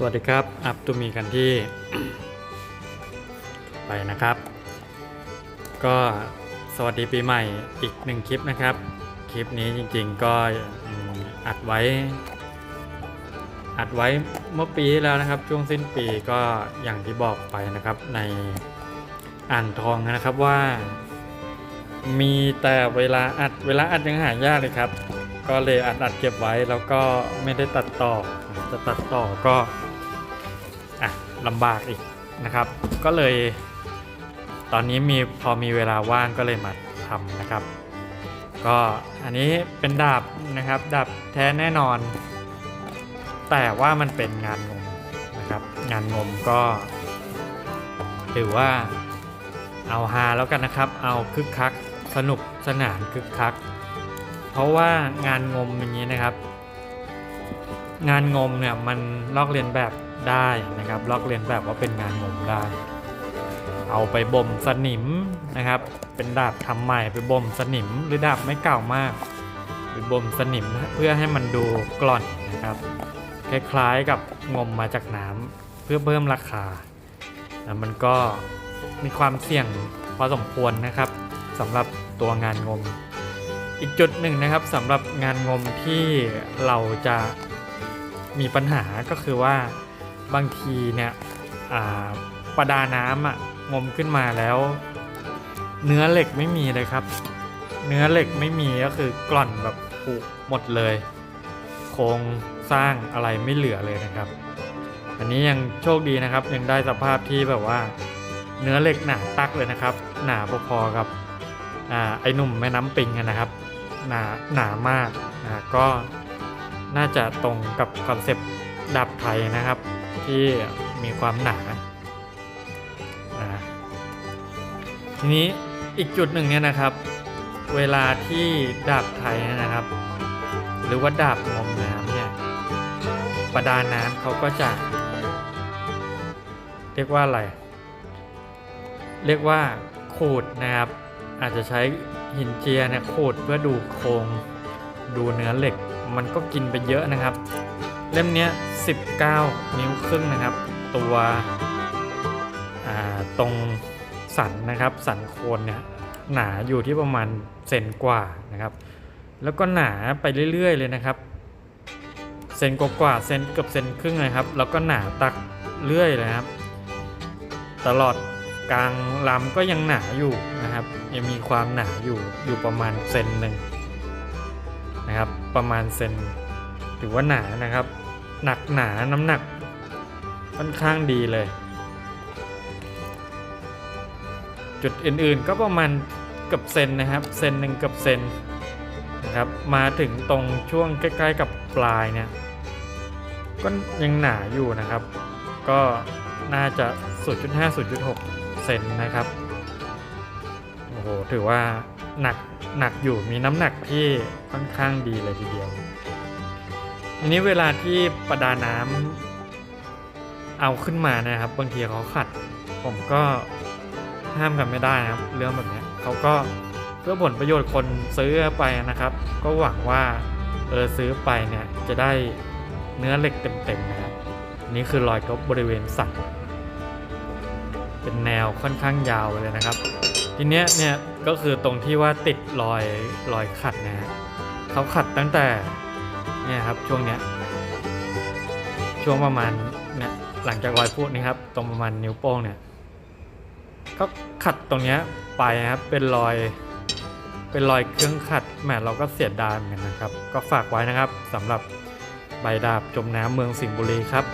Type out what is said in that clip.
สวัสดีครับ อัพตุมีกันที่ ไปนะครับ ก็สวัสดีปีใหม่อีกหนึ่งคลิปนะครับ คลิปนี้จริงๆก็อัดไว้ อัดไว้เมื่อปีที่แล้วนะครับ ช่วงสิ้นปีก็อย่างที่บอกไปนะครับ ในอ่างทองนะครับว่า มีแต่เวลาอัดเวลาอัดยังหายากเลยครับ ก็เลยอัดอัดเก็บไว้แล้วก็ไม่ได้ตัดต่อจะตัดต่อก็ อะลำบากอีกนะครับ ก็เลย ตอนนี้มีพอมีเวลาว่างก็เลยมาทำนะครับ ก็อันนี้เป็นดาบนะครับดาบแท้แน่นอน แต่ว่ามันเป็นงานงมนะครับ งานงมก็ถือว่าเอาฮาแล้วกันนะครับ เอาคึกคักสนุกสนานคึกคัก เพราะว่างานงมอย่างนี้นะครับ งานงมเนี่ยมันลอกเลียนแบบ ได้นะครับลอกเลียนแบบว่าเป็นงานงมได้ เอาไปบ่มสนิมนะครับ เป็นดาบทำใหม่ไปบ่มสนิมหรือดาบไม่เก่ามากไปบ่มสนิมเพื่อให้มันดูกร่อนนะครับคล้ายๆกับงมมาจากน้ำเพื่อเพิ่มราคาแล้วมันก็มีความเสี่ยงพอสมควรนะครับสำหรับตัวงานงม อีกจุดหนึ่งนะครับสำหรับงานงมที่เราจะมีปัญหาก็คือว่า บางทีเนี่ยประดาน้ำอะงมขึ้นมาแล้ว เนื้อเหล็กไม่มีเลยครับ เนื้อเหล็กไม่มีก็คือกร่อนแบบผุหมดเลย โครงสร้างอะไรไม่เหลือเลยนะครับ อันนี้ยังโชคดีนะครับ ยังได้สภาพที่แบบว่า เนื้อเหล็กหนาตักเลยนะครับ หนาพอๆกับอ่าไอ้หนุ่มแม่น้ำปิงนะครับ หนาหนามากนะก็น่าจะตรงกับคอนเซปต์ดับไทยนะครับที่มีความหนาทีนี้อีกจุดหนึ่งเนี่ยนะครับ เวลาที่ดาบไทยนะครับ หรือว่าดาบงมน้ำเนี่ยประดาน้ำเขาก็จะเรียกว่าอะไร เรียกว่าขูดนะครับ อาจจะใช้หินเจียเนี่ยขูดเพื่อดูโครงดูเนื้อเหล็ก มันก็กินไปเยอะนะครับ เล่มนี้19 นิ้วครึ่งนะครับ ตัวตรงสันนะครับ สันโคนเนี่ยหนาอยู่ที่ประมาณเซนกว่านะครับ แล้วก็หนาไปเรื่อยๆเลยนะครับเซนกว่าเซนเกือบเซนครึ่งเลยครับ แล้วก็หนาตักเรื่อยเลยครับ ตลอดกลางลำก็ยังหนาอยู่นะครับ ยังมีความหนาอยู่อยู่ประมาณเซนหนึ่งนะครับ ประมาณเซน ถือว่าหนานะครับ หนักหนาน้ำหนักค่อนข้างดีเลย จุดอื่นๆก็ประมาณเกือบเซนนะครับเซนหนึ่งเกือบเซนนะครับมาถึงตรงช่วงใกล้ๆกับปลายเนี่ยก็ยังหนาอยู่นะครับ ก็น่าจะ 0.5 0.6 เซนนะครับโอ้โหถือว่าหนักหนักอยู่มีน้ำหนักที่ค่อนข้างดีเลยทีเดียว ทีนี้เวลาที่ประดาน้ำเอาขึ้นมานะครับ บางทีเขาขัด ผมก็ห้ามกันไม่ได้นะครับ เรื่องแบบนี้เขาก็เพื่อผลประโยชน์คนซื้อไปนะครับ ก็หวังว่าเออซื้อไปเนี่ยจะได้เนื้อเหล็กเต็มๆนะครับนี่คือรอยกบบริเวณสันเป็นแนวค่อนข้างยาวเลยนะครับ ทีเนี้ยเนี่ยก็คือตรงที่ว่าติดรอยรอยขัดนะฮะเขาขัดตั้งแต่ เนี่ยครับช่วงเนี้ยช่วงประมาณเนี่ยหลังจากรอยพูดนี่ครับตรงประมาณนิ้วโป้งเนี่ย ก็ขัดตรงเนี้ยไปนะครับเป็นรอย เป็นรอยเครื่องขัดแหมเราก็เสียดายเหมือนกันนะครับ ก็ฝากไว้นะครับสำหรับใบดาบจมน้ำเมืองสิงห์บุรีครับ